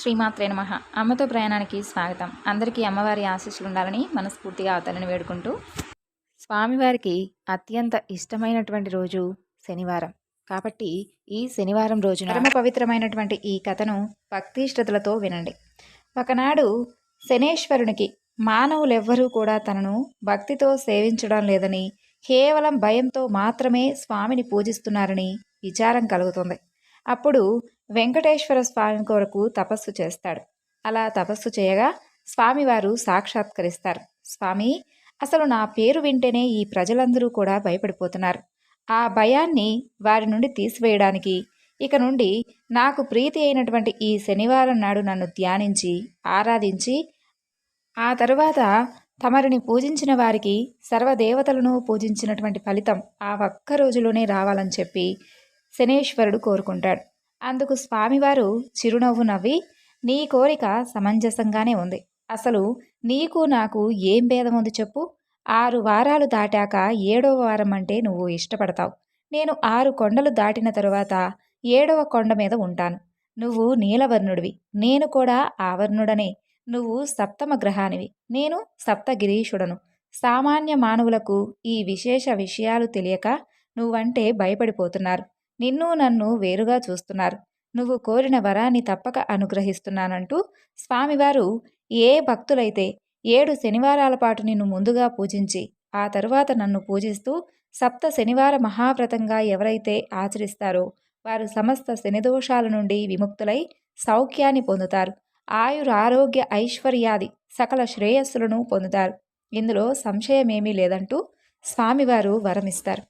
శ్రీమాత్రే నమ. అమ్మతో ప్రయాణానికి స్వాగతం. అందరికీ అమ్మవారి ఆశీస్సులు ఉండాలని మనస్ఫూర్తిగా అవతలని వేడుకుంటూ స్వామివారికి అత్యంత ఇష్టమైనటువంటి రోజు శనివారం. కాబట్టి ఈ శనివారం రోజున పరమ పవిత్రమైనటువంటి ఈ కథను భక్తి శ్రద్ధలతో వినండి. ఒకనాడు శనేశ్వరునికి మానవులెవ్వరూ కూడా తనను భక్తితో సేవించడం లేదని కేవలం భయంతో మాత్రమే స్వామిని పూజిస్తున్నారని విచారం కలుగుతుంది. అప్పుడు వెంకటేశ్వర స్వామి కొరకు తపస్సు చేస్తాడు. అలా తపస్సు చేయగా స్వామివారు సాక్షాత్కరిస్తారు. స్వామి అసలు నా పేరు వింటేనే ఈ ప్రజలందరూ కూడా భయపడిపోతున్నారు. ఆ భయాన్ని వారి నుండి తీసివేయడానికి ఇక నుండి నాకు ప్రీతి అయినటువంటి ఈ శనివారం నాడు నన్ను ధ్యానించి ఆరాధించి ఆ తరువాత తమరిని పూజించిన వారికి సర్వదేవతలను పూజించినటువంటి ఫలితం ఆ ఒక్క రోజులోనే రావాలని చెప్పి శనేశ్వరుడు కోరుకుంటాడు. అందుకు స్వామివారు చిరునవ్వు నవ్వి నీ కోరిక సమంజసంగానే ఉంది. అసలు నీకు నాకు ఏం భేదం ఉంది చెప్పు. ఆరు వారాలు దాటాక ఏడవ వారం అంటే నువ్వు ఇష్టపడతావు. నేను ఆరు కొండలు దాటిన తరువాత ఏడవ కొండ మీద ఉంటాను. నువ్వు నీలవర్ణుడివి. నేను కూడా ఆవర్ణుడనే. నువ్వు సప్తమ గ్రహానివి. నేను సప్తగిరీషుడను సామాన్య మానవులకు ఈ విశేష విషయాలు తెలియక నువ్వంటే భయపడిపోతున్నారు. నిన్ను నన్ను వేరుగా చూస్తున్నారు. నువ్వు కోరిన వరాన్ని తప్పక అనుగ్రహిస్తున్నానంటూ స్వామివారు ఏ భక్తులైతే ఏడు శనివారాల పాటు నిన్ను ముందుగా పూజించి ఆ తరువాత నన్ను పూజిస్తూ సప్త శనివార మహావ్రతంగా ఎవరైతే ఆచరిస్తారో వారు సమస్త శనిదోషాల నుండి విముక్తులై సౌఖ్యాన్ని పొందుతారు. ఆయుర ఆరోగ్య ఐశ్వర్యాది సకల శ్రేయస్సులను పొందుతారు. ఇందులో సంశయమేమీ లేదంటూ స్వామివారు వరమిస్తారు.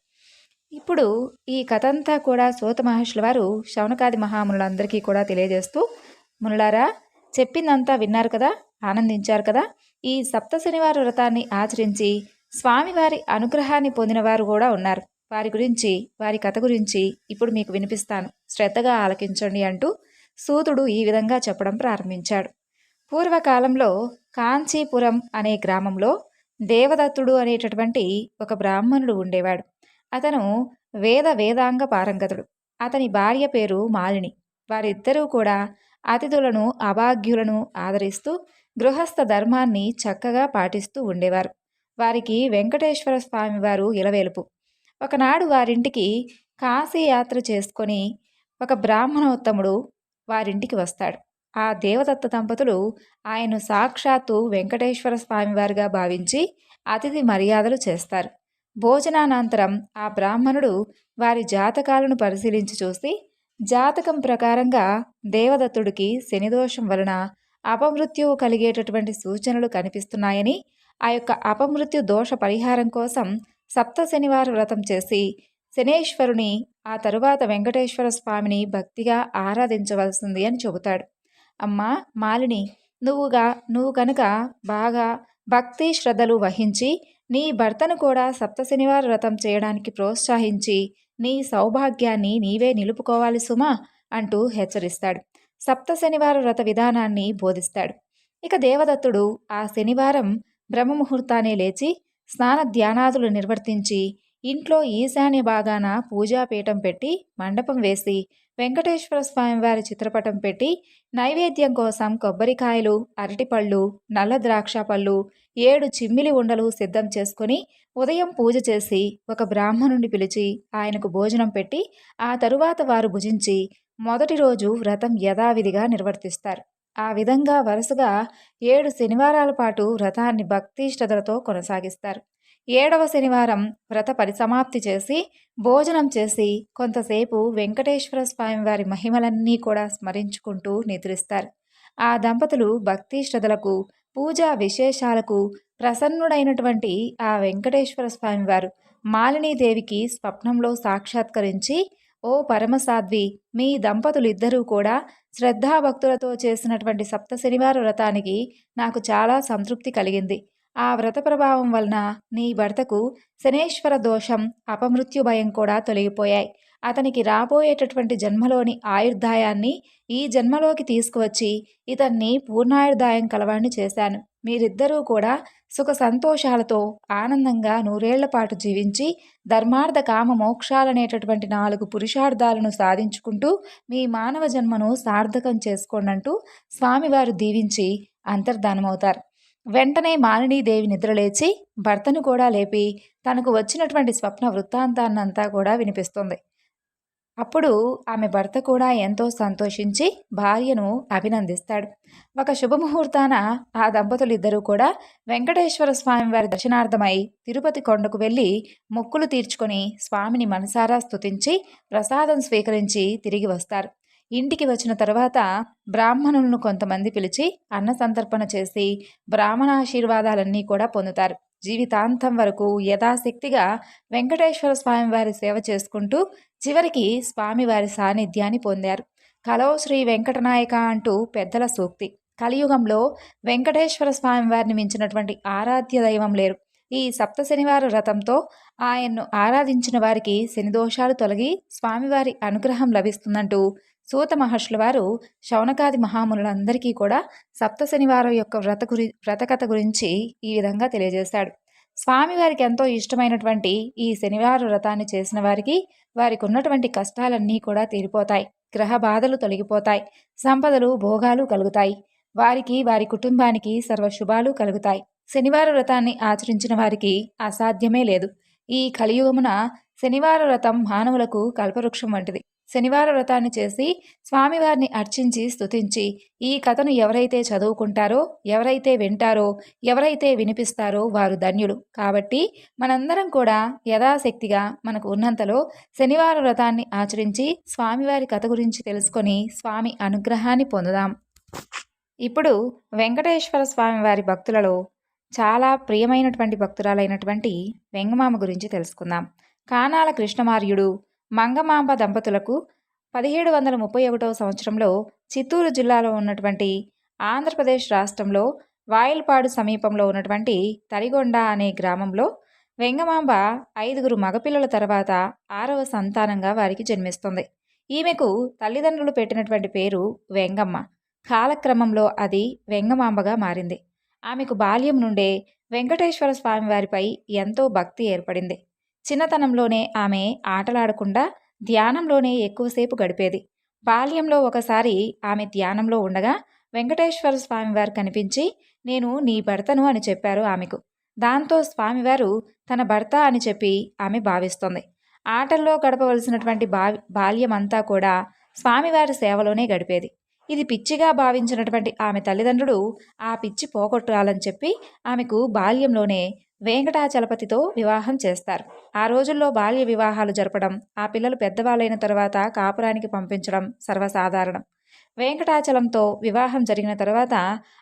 ఇప్పుడు ఈ కథ అంతా కూడా సోత మహర్షుల వారు శౌనకాది మహామునులందరికీ కూడా తెలియజేస్తూ మునులారా చెప్పిందంతా విన్నారు కదా ఆనందించారు కదా ఈ సప్త శనివార వ్రతాన్ని ఆచరించి స్వామివారి అనుగ్రహాన్ని పొందిన వారు కూడా ఉన్నారు. వారి గురించి వారి కథ గురించి ఇప్పుడు మీకు వినిపిస్తాను. శ్రద్ధగా ఆలకించండి అంటూ సూతుడు ఈ విధంగా చెప్పడం ప్రారంభించాడు. పూర్వకాలంలో కాంచీపురం అనే గ్రామంలో దేవదత్తుడు అనేటటువంటి ఒక బ్రాహ్మణుడు ఉండేవాడు. అతను వేద వేదాంగ పారంగతుడు. అతని భార్య పేరు మాలిని. వారిద్దరూ కూడా అతిథులను అభాగ్యులను ఆదరిస్తూ గృహస్థ ధర్మాన్ని చక్కగా పాటిస్తూ ఉండేవారు. వారికి వెంకటేశ్వర స్వామి వారు ఇలవేలుపు. ఒకనాడు వారింటికి కాశీ యాత్ర చేసుకొని ఒక బ్రాహ్మణోత్తముడు వారింటికి వస్తాడు. ఆ దేవదత్త దంపతులు ఆయన సాక్షాత్తు వెంకటేశ్వర స్వామివారిగా భావించి అతిథి మర్యాదలు చేస్తారు. భోజనానంతరం ఆ బ్రాహ్మణుడు వారి జాతకాలను పరిశీలించి చూసి జాతకం ప్రకారంగా దేవదత్తుడికి శనిదోషం వలన అపమృత్యువు కలిగేటటువంటి సూచనలు కనిపిస్తున్నాయని ఆ యొక్క అపమృత్యు దోష పరిహారం కోసం సప్త శనివార వ్రతం చేసి శనేశ్వరుని ఆ తరువాత వెంకటేశ్వర స్వామిని భక్తిగా ఆరాధించవలసింది అని చెబుతాడు. అమ్మా మాలిని నువ్వుగా నువ్వు కనుక బాగా భక్తి శ్రద్ధలు వహించి నీ భర్తను కూడా సప్త శనివార వ్రతం చేయడానికి ప్రోత్సహించి నీ సౌభాగ్యాన్ని నీవే నిలుపుకోవాలి సుమా అంటూ హెచ్చరిస్తాడు. సప్త శనివార వ్రత విధానాన్ని బోధిస్తాడు. ఇక దేవదత్తుడు ఆ శనివారం బ్రహ్మముహూర్తానే లేచి స్నాన ధ్యానాదులు నిర్వర్తించి ఇంట్లో ఈశాన్య భాగాన పూజాపీఠం పెట్టి మండపం వేసి వెంకటేశ్వర స్వామివారి చిత్రపటం పెట్టి నైవేద్యం కోసం కొబ్బరికాయలు అరటిపళ్ళు నల్ల ద్రాక్ష పళ్ళు ఏడు చిమ్మిలి ఉండలు సిద్ధం చేసుకుని ఉదయం పూజ చేసి ఒక బ్రాహ్మణుని పిలిచి ఆయనకు భోజనం పెట్టి ఆ తరువాత వారు భుజించి మొదటి రోజు వ్రతం యథావిధిగా నిర్వర్తిస్తారు. ఆ విధంగా వరుసగా ఏడు శనివారాల పాటు వ్రతాన్ని భక్తి శ్రద్ధలతో కొనసాగిస్తారు. ఏడవ శనివారం వ్రత పరిసమాప్తి చేసి భోజనం చేసి కొంతసేపు వెంకటేశ్వర స్వామి వారి మహిమలన్నీ కూడా స్మరించుకుంటూ నిద్రిస్తారు. ఆ దంపతులు భక్తి శ్రద్ధలకు పూజా విశేషాలకు ప్రసన్నుడైనటువంటి ఆ వెంకటేశ్వర స్వామివారు మాలినీదేవికి స్వప్నంలో సాక్షాత్కరించి ఓ పరమసాధ్వి మీ దంపతులిద్దరూ కూడా శ్రద్ధాభక్తులతో చేసినటువంటి సప్త శనివార వ్రతానికి నాకు చాలా సంతృప్తి కలిగింది. ఆ వ్రత ప్రభావం వలన నీ భర్తకు శనేశ్వర దోషం అపమృత్యు భయం కూడా తొలగిపోయాయి. అతనికి రాబోయేటటువంటి జన్మలోని ఆయుర్దాయాన్ని ఈ జన్మలోకి తీసుకువచ్చి ఇతన్ని పూర్ణాయుర్దాయం కలవాణ్ణి చేశాను. మీరిద్దరూ కూడా సుఖ సంతోషాలతో ఆనందంగా నూరేళ్ళ పాటు జీవించి ధర్మార్థ కామ మోక్షాలనేటటువంటి నాలుగు పురుషార్థాలను సాధించుకుంటూ మీ మానవ జన్మను సార్థకం చేసుకోండంటూ స్వామివారు దీవించి అంతర్ధానమవుతారు. వెంటనే మాలినీదేవి నిద్రలేచి భర్తను కూడా లేపి తనకు వచ్చినటువంటి స్వప్న వృత్తాంతాన్నంతా కూడా వినిపిస్తుంది. అప్పుడు ఆమె భర్త కూడా ఎంతో సంతోషించి భార్యను అభినందిస్తాడు. ఒక శుభముహూర్తాన ఆ దంపతులు ఇద్దరూ కూడా వెంకటేశ్వర స్వామి వారి దర్శనార్థమై తిరుపతి కొండకు వెళ్ళి మొక్కులు తీర్చుకొని స్వామిని మనసారా స్తుతించి ప్రసాదం స్వీకరించి తిరిగి వస్తారు. ఇంటికి వచ్చిన తర్వాత బ్రాహ్మణులను కొంతమంది పిలిచి అన్న సంతర్పణ చేసి బ్రాహ్మణాశీర్వాదాలన్నీ కూడా పొందుతారు. జీవితాంతం వరకు యథాశక్తిగా వెంకటేశ్వర స్వామివారి సేవ చేసుకుంటూ చివరికి స్వామివారి సాన్నిధ్యాన్ని పొందారు. కలో శ్రీ వెంకటనాయక అంటూ పెద్దల సూక్తి. కలియుగంలో వెంకటేశ్వర స్వామివారిని మించినటువంటి ఆరాధ్య దైవం లేరు. ఈ సప్త శనివార వ్రతంతో ఆయన్ను ఆరాధించిన వారికి శనిదోషాలు తొలగి స్వామివారి అనుగ్రహం లభిస్తుందంటూ సూత మహర్షుల వారు శౌనకాది మహామునులందరికీ కూడా సప్త శనివారం యొక్క వ్రత గురి వ్రతకథ గురించి ఈ విధంగా తెలియజేశాడు. స్వామివారికి ఎంతో ఇష్టమైనటువంటి ఈ శనివారం వ్రతాన్ని చేసిన వారికి వారికి ఉన్నటువంటి కష్టాలన్నీ కూడా తీరిపోతాయి. గ్రహ బాధలు తొలగిపోతాయి. సంపదలు భోగాలు కలుగుతాయి. వారికి వారి కుటుంబానికి సర్వశుభాలు కలుగుతాయి. శనివార వ్రతాన్ని ఆచరించిన వారికి అసాధ్యమే లేదు. ఈ కలియుగమున శనివార వ్రతం మానవులకు కల్పవృక్షం వంటిది. శనివార వ్రతాన్ని చేసి స్వామివారిని అర్చించి స్తుతించి ఈ కథను ఎవరైతే చదువుకుంటారో ఎవరైతే వింటారో ఎవరైతే వినిపిస్తారో వారు ధన్యులు. కాబట్టి మనందరం కూడా యథాశక్తిగా మనకు ఉన్నంతలో శనివార వ్రతాన్ని ఆచరించి స్వామివారి కథ గురించి తెలుసుకొని స్వామి అనుగ్రహాన్ని పొందుదాం. ఇప్పుడు వెంకటేశ్వర స్వామి వారి భక్తులలో చాలా ప్రియమైనటువంటి భక్తురాలైనటువంటి వెంగమామ గురించి తెలుసుకుందాం. కానాల కృష్ణమార్యుడు మంగమాంబ దంపతులకు పదిహేడు వందల ముప్పై ఒకటవ సంవత్సరంలో చిత్తూరు జిల్లాలో ఉన్నటువంటి ఆంధ్రప్రదేశ్ రాష్ట్రంలో వాయిల్పాడు సమీపంలో ఉన్నటువంటి తరిగొండ అనే గ్రామంలో వెంగమాంబ ఐదుగురు మగపిల్లల తర్వాత ఆరవ సంతానంగా వారికి జన్మిస్తుంది. ఈమెకు తల్లిదండ్రులు పెట్టినటువంటి పేరు వెంగమ్మ. కాలక్రమంలో అది వెంగమాంబగా మారింది. ఆమెకు బాల్యం నుండే వెంకటేశ్వర స్వామి వారిపై ఎంతో భక్తి ఏర్పడింది. చిన్నతనంలోనే ఆమె ఆటలాడకుండా ధ్యానంలోనే ఎక్కువసేపు గడిపేది. బాల్యంలో ఒకసారి ఆమె ధ్యానంలో ఉండగా వెంకటేశ్వర స్వామివారు కనిపించి నేను నీ భర్తను అని చెప్పారు ఆమెకు. దాంతో స్వామివారు తన భర్త అని చెప్పి ఆమె భావిస్తుంది. ఆటల్లో గడపవలసినటువంటి బా బాల్యమంతా కూడా స్వామివారి సేవలోనే గడిపేది. ఇది పిచ్చిగా భావించినటువంటి ఆమె తల్లిదండ్రులు ఆ పిచ్చి పోగొట్టాలని చెప్పి ఆమెకు బాల్యంలోనే వెంకటాచలపతితో వివాహం చేస్తారు. ఆ రోజుల్లో బాల్య వివాహాలు జరపడం ఆ పిల్లలు పెద్దవాళ్ళైన తర్వాత కాపురానికి పంపించడం సర్వసాధారణం. వెంకటాచలంతో వివాహం జరిగిన తర్వాత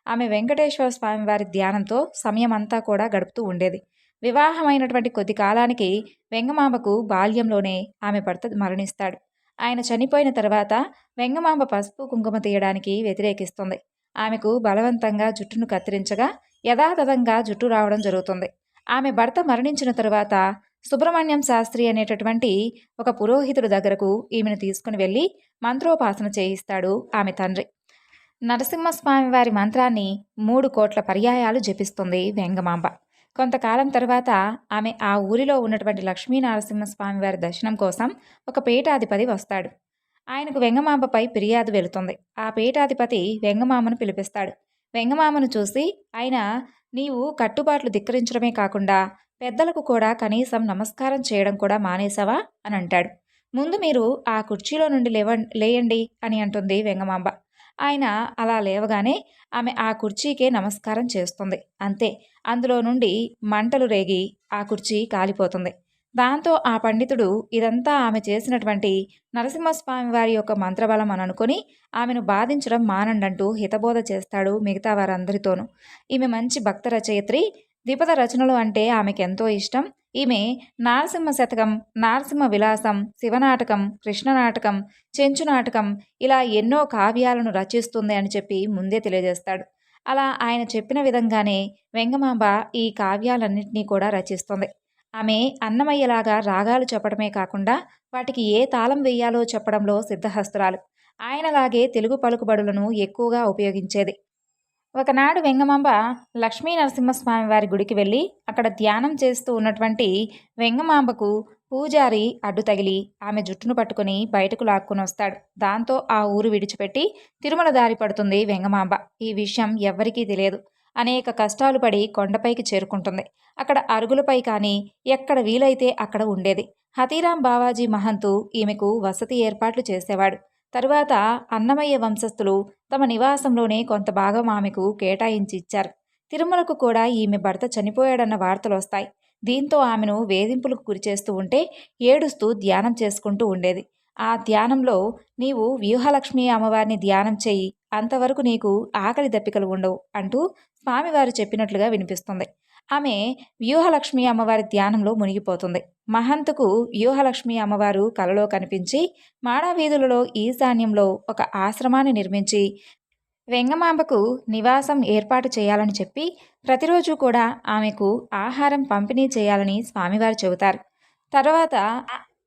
ఆమె వెంకటేశ్వర స్వామి వారి ధ్యానంతో సమయం అంతా కూడా గడుపుతూ ఉండేది. వివాహమైనటువంటి కొద్ది కాలానికి వెంగమాంబకు బాల్యంలోనే ఆమె భర్త మరణిస్తాడు. ఆయన చనిపోయిన తర్వాత వెంగమాంబ పసుపు కుంకుమ తీయడానికి వ్యతిరేకిస్తుంది. ఆమెకు బలవంతంగా జుట్టును కత్తిరించగా యథాతథంగా జుట్టు రావడం జరుగుతుంది. ఆమె భర్త మరణించిన తరువాత సుబ్రహ్మణ్యం శాస్త్రి అనేటటువంటి ఒక పురోహితుడి దగ్గరకు ఈమెను తీసుకుని వెళ్ళి మంత్రోపాసన చేయిస్తాడు ఆమె తండ్రి. నరసింహస్వామి వారి మంత్రాన్ని మూడు కోట్ల పర్యాయాలు జపిస్తుంది వెంగమాంబ. కొంతకాలం తర్వాత ఆమె ఆ ఊరిలో ఉన్నటువంటి లక్ష్మీ నరసింహస్వామి వారి దర్శనం కోసం ఒక పీఠాధిపతి వస్తాడు. ఆయనకు వెంగమాంబపై ఫిర్యాదు వెళుతుంది. ఆ పీఠాధిపతి వెంగమామను పిలిపిస్తాడు. వెంగమామను చూసి ఆయన నీవు కట్టుబాట్లు ధిక్కరించడమే కాకుండా పెద్దలకు కూడా కనీసం నమస్కారం చేయడం కూడా మానేశావా? అని అంటాడు. ముందు మీరు ఆ కుర్చీలో నుండి లేవ లేయండి అని అంటుంది వెంగమాంబ. ఆయన అలా లేవగానే ఆమె ఆ కుర్చీకే నమస్కారం చేస్తుంది. అంతే. అందులో నుండి మంటలు రేగి ఆ కుర్చీ కాలిపోతుంది. దాంతో ఆ పండితుడు ఇదంతా ఆమె చేసినటువంటి నరసింహస్వామి వారి యొక్క మంత్రబలం అని అనుకుని ఆమెను బాధించడం మానండంటూ హితబోధ చేస్తాడు మిగతా వారందరితోనూ. ఈమె మంచి భక్త రచయిత్రి. ద్విపద రచనలు అంటే ఆమెకు ఎంతో ఇష్టం. ఈమె నారసింహ శతకం నారసింహ విలాసం శివనాటకం కృష్ణనాటకం చెంచు నాటకం ఇలా ఎన్నో కావ్యాలను రచిస్తుంది అని చెప్పి ముందే తెలియజేస్తాడు. అలా ఆయన చెప్పిన విధంగానే వెంగమాంబ ఈ కావ్యాలన్నింటినీ కూడా రచిస్తుంది. ఆమె అన్నమయ్యలాగా రాగాలు చెప్పడమే కాకుండా వాటికి ఏ తాళం వేయాలో చెప్పడంలో సిద్ధహస్తురాలు. ఆయనలాగే తెలుగు పలుకుబడులను ఎక్కువగా ఉపయోగించేది. ఒకనాడు వెంగమాంబ లక్ష్మీ నరసింహస్వామి వారి గుడికి వెళ్ళి అక్కడ ధ్యానం చేస్తూ ఉన్నటువంటి వెంగమాంబకు పూజారి అడ్డు తగిలి ఆమె జుట్టును పట్టుకుని బయటకు లాక్కుని వస్తాడు. దాంతో ఆ ఊరు విడిచిపెట్టి తిరుమల దారి పడుతుంది వెంగమాంబ. ఈ విషయం ఎవ్వరికీ తెలియదు. అనేక కష్టాలు పడి కొండపైకి చేరుకుంటుంది. అక్కడ అరుగులపై కానీ ఎక్కడ వీలైతే అక్కడ ఉండేది. హతీరాం బావాజీ మహంతు ఈమెకు వసతి ఏర్పాట్లు చేసేవాడు. తరువాత అన్నమయ్య వంశస్థులు తమ నివాసంలోనే కొంత భాగం ఆమెకు కేటాయించి ఇచ్చారు. తిరుమలకు కూడా ఈమె భర్త చనిపోయాడన్న వార్తలు వస్తాయి. దీంతో ఆమెను వేధింపులకు గురిచేస్తూ ఉంటే ఏడుస్తూ ధ్యానం చేసుకుంటూ ఉండేది. ఆ ధ్యానంలో నీవు వ్యూహలక్ష్మి అమ్మవారిని ధ్యానం చెయ్యి అంతవరకు నీకు ఆకలి దప్పికలు ఉండవు అంటూ స్వామివారు చెప్పినట్లుగా వినిపిస్తుంది. ఆమె వ్యూహలక్ష్మి అమ్మవారి ధ్యానంలో మునిగిపోతుంది. మహంతుకు వ్యూహలక్ష్మి అమ్మవారు కలలో కనిపించి మాడావీధులలో ఈశాన్యంలో ఒక ఆశ్రమాన్ని నిర్మించి వెంగమాంబకు నివాసం ఏర్పాటు చేయాలని చెప్పి ప్రతిరోజు కూడా ఆమెకు ఆహారం పంపిణీ చేయాలని స్వామివారు చెబుతారు. తర్వాత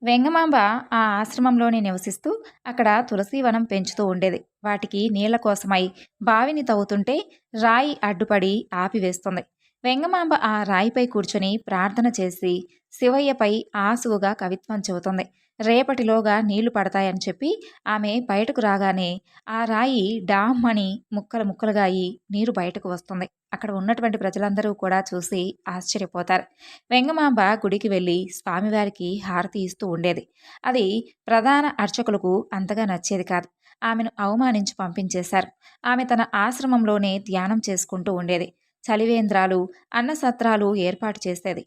వెంగమాంబ ఆ ఆశ్రమంలోనే నివసిస్తూ అక్కడ తులసీవనం పెంచుతూ ఉండేది. వాటికి నీళ్ళ కోసమై బావిని తవ్వుతుంటే రాయి అడ్డుపడి ఆపివేస్తుంది. వెంగమాంబ ఆ రాయిపై కూర్చొని ప్రార్థన చేసి శివయ్యపై ఆసువుగా కవిత్వం చెబుతుంది. రేపటిలోగా నీళ్ళు పడతాయని చెప్పి ఆమె బయటకు రాగానే ఆ రాయి డామ్ అని ముక్కలు ముక్కలుగా అయి నీరు బయటకు వస్తుంది. అక్కడ ఉన్నటువంటి ప్రజలందరూ కూడా చూసి ఆశ్చర్యపోతారు. వెంగమాంబ గుడికి వెళ్ళి స్వామివారికి హారతి ఇస్తూ ఉండేది. అది ప్రధాన అర్చకులకు అంతగా నచ్చేది కాదు. ఆమెను అవమానించి పంపించేశారు. ఆమె తన ఆశ్రమంలోనే ధ్యానం చేసుకుంటూ ఉండేది. చలివేంద్రాలు అన్నసత్రాలు ఏర్పాటు చేసేది.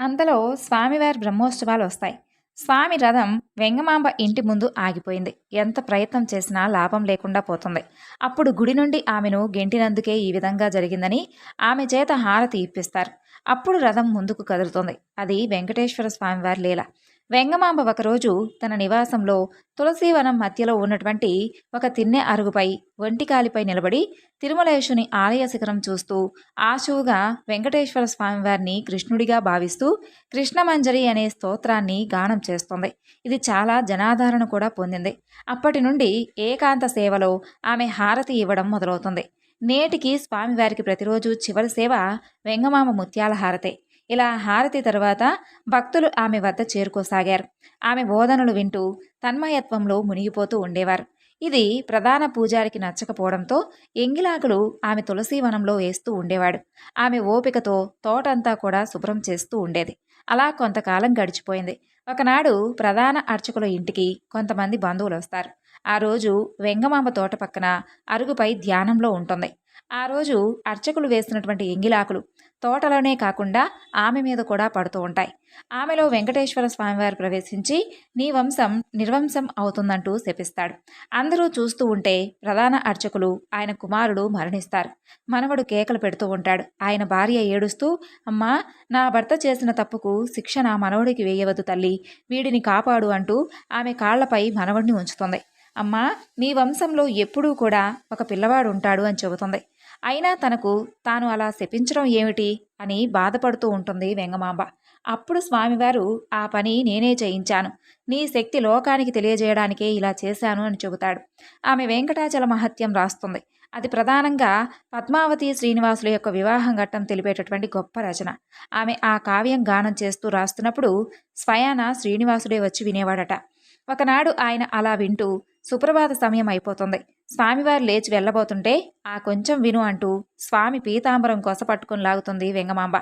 అంతలో స్వామివారి బ్రహ్మోత్సవాలు వస్తాయి. స్వామి రథం వెంగమాంబ ఇంటి ముందు ఆగిపోయింది. ఎంత ప్రయత్నం చేసినా లాభం లేకుండా పోతుంది. అప్పుడు గుడి నుండి ఆమెను గెంటినందుకే ఈ విధంగా జరిగిందని ఆమె చేత హారతి ఇప్పిస్తారు. అప్పుడు రథం ముందుకు కదులుతుంది. అది వెంకటేశ్వర స్వామివారి లీల. వెంగమాంబ ఒకరోజు తన నివాసంలో తులసీవనం మధ్యలో ఉన్నటువంటి ఒక తిన్నె అరుగుపై ఒంటికాలిపై నిలబడి తిరుమలేశుని ఆలయ శిఖరం చూస్తూ ఆశువుగా వెంకటేశ్వర స్వామివారిని కృష్ణుడిగా భావిస్తూ కృష్ణమంజరి అనే స్తోత్రాన్ని గానం చేస్తుంది. ఇది చాలా జనాదరణ కూడా పొందింది. అప్పటి నుండి ఏకాంత సేవలో ఆమె హారతి ఇవ్వడం మొదలవుతుంది. నేటికి స్వామివారికి ప్రతిరోజు చివరి సేవ వెంగమామ ముత్యాల హారతే. ఇలా హారతి తర్వాత భక్తులు ఆమె వద్ద చేరుకోసాగారు. ఆమె బోధనలు వింటూ తన్మయత్వంలో మునిగిపోతూ ఉండేవారు. ఇది ప్రధాన పూజారికి నచ్చకపోవడంతో ఎంగిలాకులు ఆమె తులసీవనంలో వేస్తూ ఉండేవాడు. ఆమె ఓపికతో తోటంతా కూడా శుభ్రం చేస్తూ ఉండేది. అలా కొంతకాలం గడిచిపోయింది. ఒకనాడు ప్రధాన అర్చకుల ఇంటికి కొంతమంది బంధువులు వస్తారు. ఆ రోజు వెంగమాంబ తోట పక్కన అరుగుపై ధ్యానంలో ఉంటుంది. ఆ రోజు అర్చకులు వేసినటువంటి ఎంగిలాకులు తోటలోనే కాకుండా ఆమె మీద కూడా పడుతూ ఉంటాయి. ఆమెలో వెంకటేశ్వర స్వామివారు ప్రవేశించి నీ వంశం నిర్వంశం అవుతుందంటూ శపిస్తాడు. అందరూ చూస్తూ ఉంటే ప్రధాన అర్చకులు ఆయన కుమారుడు మరణిస్తారు. మనవడు కేకలు పెడుతూ ఉంటాడు. ఆయన భార్య ఏడుస్తూ అమ్మా నా భర్త చేసిన తప్పుకు శిక్ష నా మనవడికి వేయవద్దు తల్లి. వీడిని కాపాడు అంటూ ఆమె కాళ్ళపై మనవడిని ఉంచుతుంది. అమ్మా నీ వంశంలో ఎప్పుడూ కూడా ఒక పిల్లవాడు ఉంటాడు అని చెబుతుంది. అయినా తనకు తాను అలా శపించడం ఏమిటి అని బాధపడుతూ ఉంటుంది వెంగమాంబ. అప్పుడు స్వామివారు ఆ పని నేనే చేయించాను. నీ శక్తి లోకానికి తెలియజేయడానికే ఇలా చేశాను అని చెబుతాడు. ఆమె వెంకటాచల మహత్యం రాస్తుంది. అది ప్రధానంగా పద్మావతి శ్రీనివాసుల యొక్క వివాహం ఘట్టం తెలిపేటటువంటి గొప్ప రచన. ఆమె ఆ కావ్యం గానం చేస్తూ రాస్తున్నప్పుడు స్వయాన శ్రీనివాసుడే వచ్చి వినేవాడట. ఒకనాడు ఆయన అలా వింటూ సుప్రభాత సమయం అయిపోతుంది. స్వామివారు లేచి వెళ్ళబోతుంటే ఆ కొంచెం విను అంటూ స్వామి పీతాంబరం కొస పట్టుకుని లాగుతుంది వెంగమాంబ.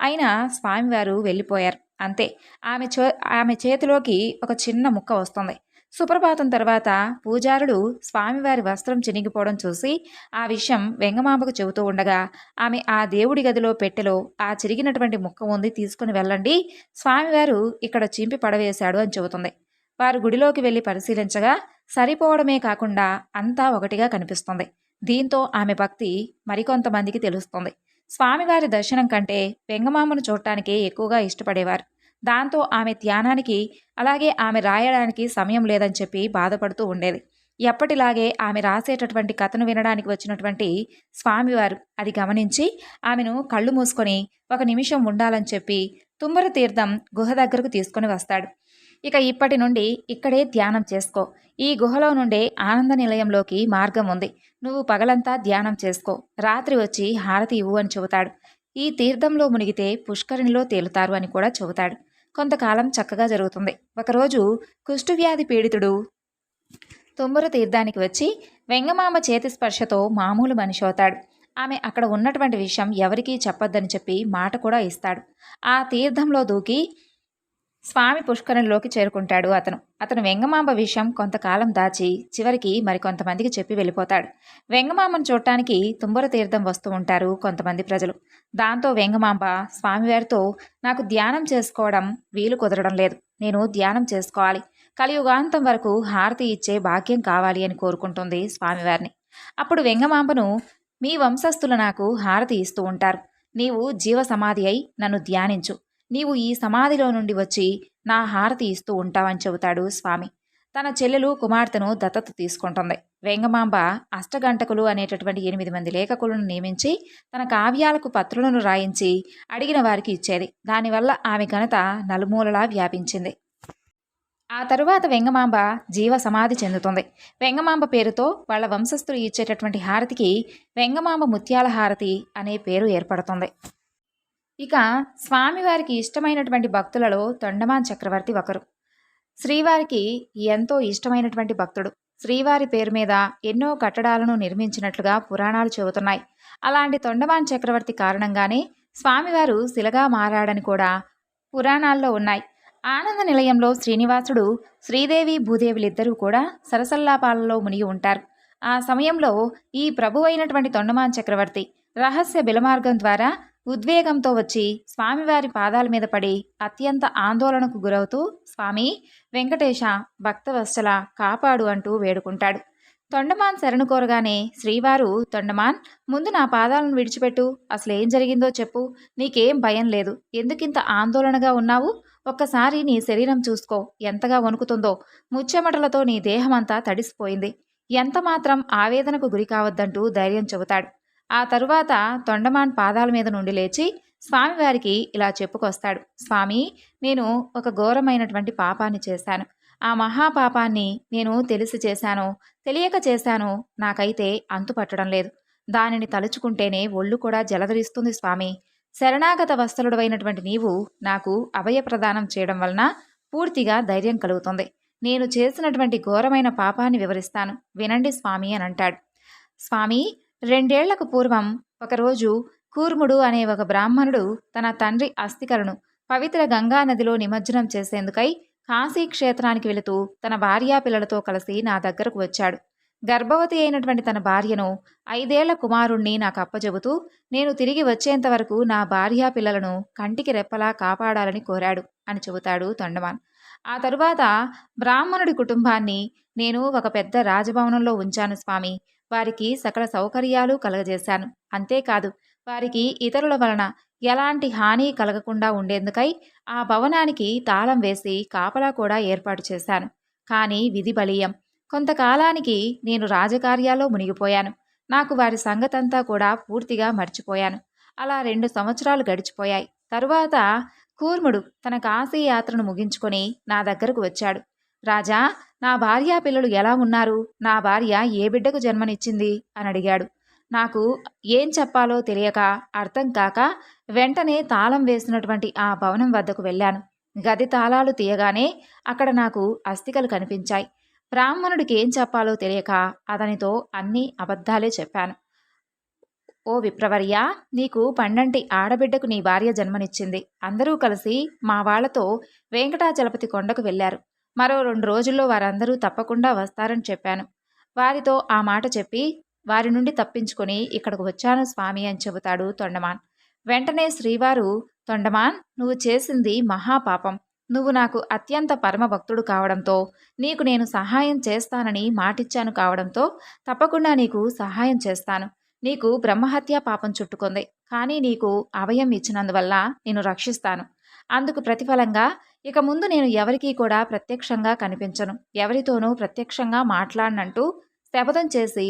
అయినా స్వామివారు వెళ్ళిపోయారు. అంతే. ఆమె చో ఆమె చేతిలోకి ఒక చిన్న ముక్క వస్తుంది. సుప్రభాతం తర్వాత పూజారుడు స్వామివారి వస్త్రం చినిగిపోవడం చూసి ఆ విషయం వెంగమాంబకు చెబుతూ ఉండగా ఆమె ఆ దేవుడి గదిలో పెట్టెలో ఆ చిరిగినటువంటి ముక్క ఉంది తీసుకుని వెళ్ళండి. స్వామివారు ఇక్కడ చింపి పడవేశాడు అని చెబుతుంది. వారు గుడిలోకి వెళ్ళి పరిశీలించగా సరిపోవడమే కాకుండా అంతా ఒకటిగా కనిపిస్తుంది. దీంతో ఆమె భక్తి మరికొంతమందికి తెలుస్తుంది. స్వామివారి దర్శనం కంటే వెంగమామను చూడటానికి ఎక్కువగా ఇష్టపడేవారు. దాంతో ఆమె ధ్యానానికి అలాగే ఆమె రాయడానికి సమయం లేదని చెప్పి బాధపడుతూ ఉండేది. ఎప్పటిలాగే ఆమె రాసేటటువంటి కథను వినడానికి వచ్చినటువంటి స్వామివారు అది గమనించి ఆమెను కళ్ళు మూసుకొని ఒక నిమిషం ఉండాలని చెప్పి తుమ్మర తీర్థం గుహ దగ్గరకు తీసుకొని వస్తాడు. ఇక ఇప్పటి నుండి ఇక్కడే ధ్యానం చేసుకో. ఈ గుహలో నుండే ఆనంద నిలయంలోకి మార్గం ఉంది. నువ్వు పగలంతా ధ్యానం చేసుకో. రాత్రి వచ్చి హారతి ఇవ్వు అని చెబుతాడు. ఈ తీర్థంలో మునిగితే పుష్కరిణిలో తేలుతారు అని కూడా చెబుతాడు. కొంతకాలం చక్కగా జరుగుతుంది. ఒకరోజు కుష్ఠువ్యాధి పీడితుడు తుమ్మర తీర్థానికి వచ్చి వెంగమామ చేతి స్పర్శతో మామూలు మనిషి అవుతాడు. ఆమె అక్కడ ఉన్నటువంటి విషయం ఎవరికీ చెప్పొద్దని చెప్పి మాట కూడా ఇస్తాడు. ఆ తీర్థంలో దూకి స్వామి పుష్కరంలోకి చేరుకుంటాడు అతను. అతను వెంగమాంబ విషయం కొంతకాలం దాచి చివరికి మరికొంతమందికి చెప్పి వెళ్ళిపోతాడు. వెంగమాంబను చూడటానికి తుంబర తీర్థం వస్తూ ఉంటారు కొంతమంది ప్రజలు. దాంతో వెంగమాంబ స్వామివారితో నాకు ధ్యానం చేసుకోవడం వీలు కుదరడం లేదు. నేను ధ్యానం చేసుకోవాలి. కలియుగాంతం వరకు హారతి ఇచ్చే భాగ్యం కావాలి అని కోరుకుంటుంది స్వామివారిని. అప్పుడు వెంగమాంబను మీ వంశస్థులు నాకు హారతి ఇస్తూ ఉంటారు. నీవు జీవ సమాధి అయి నన్ను ధ్యానించు. నీవు ఈ సమాధిలో నుండి వచ్చి నా హారతి ఇస్తూ ఉంటావని చెబుతాడు స్వామి. తన చెల్లెలు కుమార్తెను దత్తత తీసుకుంటుంది. వెంగమాంబ అష్టగంటకులు అనేటటువంటి ఎనిమిది మంది లేఖకులను నియమించి తన కావ్యాలకు పత్రులను రాయించి అడిగిన వారికి ఇచ్చేది. దానివల్ల ఆమె ఘనత నలుమూలలా వ్యాపించింది. ఆ తరువాత వెంగమాంబ జీవ సమాధి చెందుతుంది. వెంగమాంబ పేరుతో వాళ్ళ వంశస్థులు ఇచ్చేటటువంటి హారతికి వెంగమాంబ ముత్యాల హారతి అనే పేరు ఏర్పడుతుంది. ఇక స్వామివారికి ఇష్టమైనటువంటి భక్తులలో తొండమాన్ చక్రవర్తి ఒకరు. శ్రీవారికి ఎంతో ఇష్టమైనటువంటి భక్తుడు. శ్రీవారి పేరు మీద ఎన్నో కట్టడాలను నిర్మించినట్లుగా పురాణాలు చెబుతున్నాయి. అలాంటి తొండమాన్ చక్రవర్తి కారణంగానే స్వామివారు శిలగా మారాడని కూడా పురాణాల్లో ఉన్నాయి. ఆనంద నిలయంలో శ్రీనివాసుడు శ్రీదేవి భూదేవులిద్దరూ కూడా సరసల్లాపాలలో మునిగి ఉంటారు. ఆ సమయంలో ఈ ప్రభు అయినటువంటి తొండమాన్ చక్రవర్తి రహస్య బిలమార్గం ద్వారా ఉద్వేగంతో వచ్చి స్వామివారి పాదాల మీద పడి అత్యంత ఆందోళనకు గురవుతూ స్వామి వెంకటేశ భక్తవత్సల కాపాడు అంటూ వేడుకుంటాడు. తొండమాన్ శరణు కోరగానే శ్రీవారు తొండమాన్ ముందు నా పాదాలను విడిచిపెట్టు. అసలు ఏం జరిగిందో చెప్పు. నీకేం భయం లేదు. ఎందుకింత ఆందోళనగా ఉన్నావు? ఒక్కసారి నీ శరీరం చూసుకో. ఎంతగా వణుకుతుందో. ముచ్చెమటలతో నీ దేహమంతా తడిసిపోయింది. ఎంత మాత్రం ఆవేదనకు గురి కావద్దంటూ ధైర్యం చెబుతాడు. ఆ తరువాత తొండమాన్ పాదాల మీద నుండి లేచి స్వామివారికి ఇలా చెప్పుకొస్తాడు. స్వామి నేను ఒక ఘోరమైనటువంటి పాపాన్ని చేశాను. ఆ మహాపాపాన్ని నేను తెలిసి చేశాను తెలియక చేశాను నాకైతే అంతుపట్టడం లేదు. దానిని తలుచుకుంటేనే ఒళ్ళు కూడా జలధరిస్తుంది స్వామి. శరణాగత వస్తలుడవైనటువంటి నీవు నాకు అభయ ప్రదానం చేయడం వలన పూర్తిగా ధైర్యం కలుగుతుంది. నేను చేసినటువంటి ఘోరమైన పాపాన్ని వివరిస్తాను. వినండి స్వామి అని అంటాడు. స్వామి రెండేళ్ళకు పూర్వం ఒకరోజు కూర్ముడు అనే ఒక బ్రాహ్మణుడు తన తండ్రి అస్థికలను పవిత్ర గంగా నదిలో నిమజ్జనం చేసేందుకై కాశీ క్షేత్రానికి వెళుతూ తన భార్యా పిల్లలతో కలిసి నా దగ్గరకు వచ్చాడు. గర్భవతి అయినటువంటి తన భార్యను ఐదేళ్ళ కుమారుణ్ణి నాకు అప్పచెబుతూ నేను తిరిగి వచ్చేంత వరకు నా భార్యా పిల్లలను కంటికి రెప్పలా కాపాడాలని కోరాడు అని చెబుతాడు తొండమాన్. ఆ తరువాత బ్రాహ్మణుడి కుటుంబాన్ని నేను ఒక పెద్ద రాజభవనంలో ఉంచాను స్వామి. వారికి సకల సౌకర్యాలు కలగజేశాను. అంతేకాదు వారికి ఇతరుల వలన ఎలాంటి హాని కలగకుండా ఉండేందుకై ఆ భవనానికి తాళం వేసి కాపలా కూడా ఏర్పాటు చేశాను. కానీ విధి బలీయం. కొంతకాలానికి నేను రాజకార్యాల్లో మునిగిపోయాను. నాకు వారి సంగతంతా కూడా పూర్తిగా మర్చిపోయాను. అలా రెండు సంవత్సరాలు గడిచిపోయాయి. తరువాత కూర్ముడు తన కాశీ యాత్రను ముగించుకొని నా దగ్గరకు వచ్చాడు. రాజా నా భార్య పిల్లలు ఎలా ఉన్నారు? నా భార్య ఏ బిడ్డకు జన్మనిచ్చింది? అని అడిగాడు. నాకు ఏం చెప్పాలో తెలియక అర్థం కాక వెంటనే తాళం వేసినటువంటి ఆ భవనం వద్దకు వెళ్ళాను. గది తాళాలు తీయగానే అక్కడ నాకు అస్థికలు కనిపించాయి. బ్రాహ్మణుడికి ఏం చెప్పాలో తెలియక అతనితో అన్ని అబద్ధాలే చెప్పాను. ఓ విప్రవర్య నీకు పండంటి ఆడబిడ్డకు నీ భార్య జన్మనిచ్చింది. అందరూ కలిసి మా వాళ్ళతో వెంకటాచలపతి కొండకు వెళ్ళారు. మరో రెండు రోజుల్లో వారందరూ తప్పకుండా వస్తారని చెప్పాను. వారితో ఆ మాట చెప్పి వారి నుండి తప్పించుకొని ఇక్కడికి వచ్చాను స్వామి అని చెబుతాడు తొండమాన్. వెంటనే శ్రీవారు తొండమాన్ నువ్వు చేసింది మహాపాపం. నువ్వు నాకు అత్యంత పరమ భక్తుడు కావడంతో నీకు నేను సహాయం చేస్తానని మాటిచ్చాను కావడంతో తప్పకుండా నీకు సహాయం చేస్తాను. నీకు బ్రహ్మహత్య పాపం చుట్టుకుంది. కానీ నీకు అభయం ఇచ్చినందువల్ల నేను రక్షిస్తాను. అందుకు ప్రతిఫలంగా ఇక ముందు నేను ఎవరికీ కూడా ప్రత్యక్షంగా కనిపించను. ఎవరితోనూ ప్రత్యక్షంగా మాట్లాడనంటూ శపథం చేసి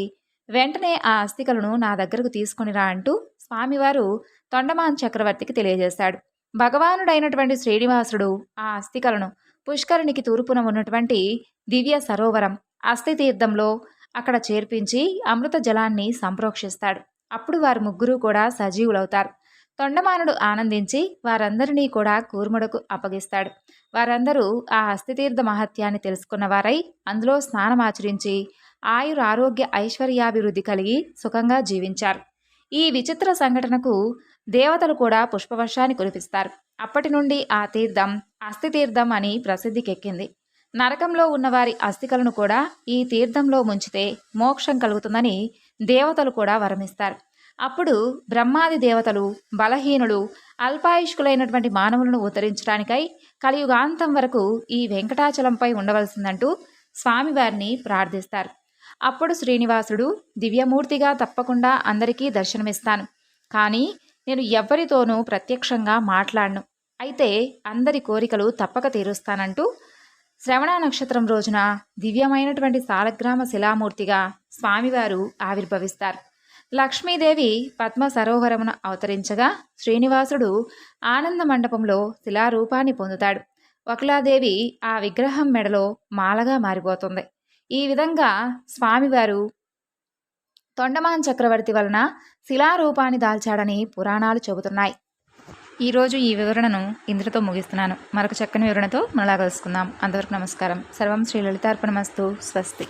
వెంటనే ఆ అస్థికలను నా దగ్గరకు తీసుకునిరా అంటూ స్వామివారు తొండమాన్ చక్రవర్తికి తెలియజేశాడు. భగవానుడైనటువంటి శ్రీనివాసుడు ఆ అస్థికలను పుష్కరునికి తూర్పున ఉన్నటువంటి దివ్య సరోవరం అస్థితీర్థంలో అక్కడ చేర్పించి అమృత జలాన్ని సంప్రోక్షిస్తాడు. అప్పుడు వారు ముగ్గురు కూడా సజీవులవుతారు. తొండమానుడు ఆనందించి వారందరినీ కూడా కూర్ముడకు అప్పగిస్తాడు. వారందరూ ఆ హస్తితీర్థ మహత్యాన్ని తెలుసుకున్న వారై అందులో స్నానమాచరించి ఆయుర ఆరోగ్య ఐశ్వర్యాభివృద్ధి కలిగి సుఖంగా జీవించారు. ఈ విచిత్ర సంఘటనకు దేవతలు కూడా పుష్పవర్షాన్ని కురిపిస్తారు. అప్పటి నుండి ఆ తీర్థం అస్థితీర్థం అని ప్రసిద్ధికెక్కింది. నరకంలో ఉన్నవారి అస్థికలను కూడా ఈ తీర్థంలో ముంచితే మోక్షం కలుగుతుందని దేవతలు కూడా వరమిస్తారు. అప్పుడు బ్రహ్మాది దేవతలు బలహీనులు అల్పాయుష్కులైనటువంటి మానవులను ఉత్తరించడానికై కలియుగాంతం వరకు ఈ వెంకటాచలంపై ఉండవలసిందంటూ స్వామివారిని ప్రార్థిస్తారు. అప్పుడు శ్రీనివాసుడు దివ్యమూర్తిగా తప్పకుండా అందరికీ దర్శనమిస్తాను. కానీ నేను ఎవ్వరితోనూ ప్రత్యక్షంగా మాట్లాడను. అయితే అందరి కోరికలు తప్పక తీరుస్తానంటూ శ్రవణ నక్షత్రం రోజున దివ్యమైనటువంటి సాలగ్రామ శిలామూర్తిగా స్వామివారు ఆవిర్భవిస్తారు. లక్ష్మీదేవి పద్మ సరోవరమున అవతరించగా శ్రీనివాసుడు ఆనంద మండపంలో శిలారూపాన్ని పొందుతాడు. వకులాదేవి ఆ విగ్రహం మెడలో మాలగా మారిపోతుంది. ఈ విధంగా స్వామివారు తొండమాన్ చక్రవర్తి వలన శిలారూపాన్ని దాల్చాడని పురాణాలు చెబుతున్నాయి. ఈరోజు ఈ వివరణను ఇంద్రతో ముగిస్తున్నాను. మరొక చక్కని వివరణతో మనలా కలుసుకుందాం. అంతవరకు నమస్కారం. సర్వం శ్రీ లలితార్పణమస్తు. స్వస్తి.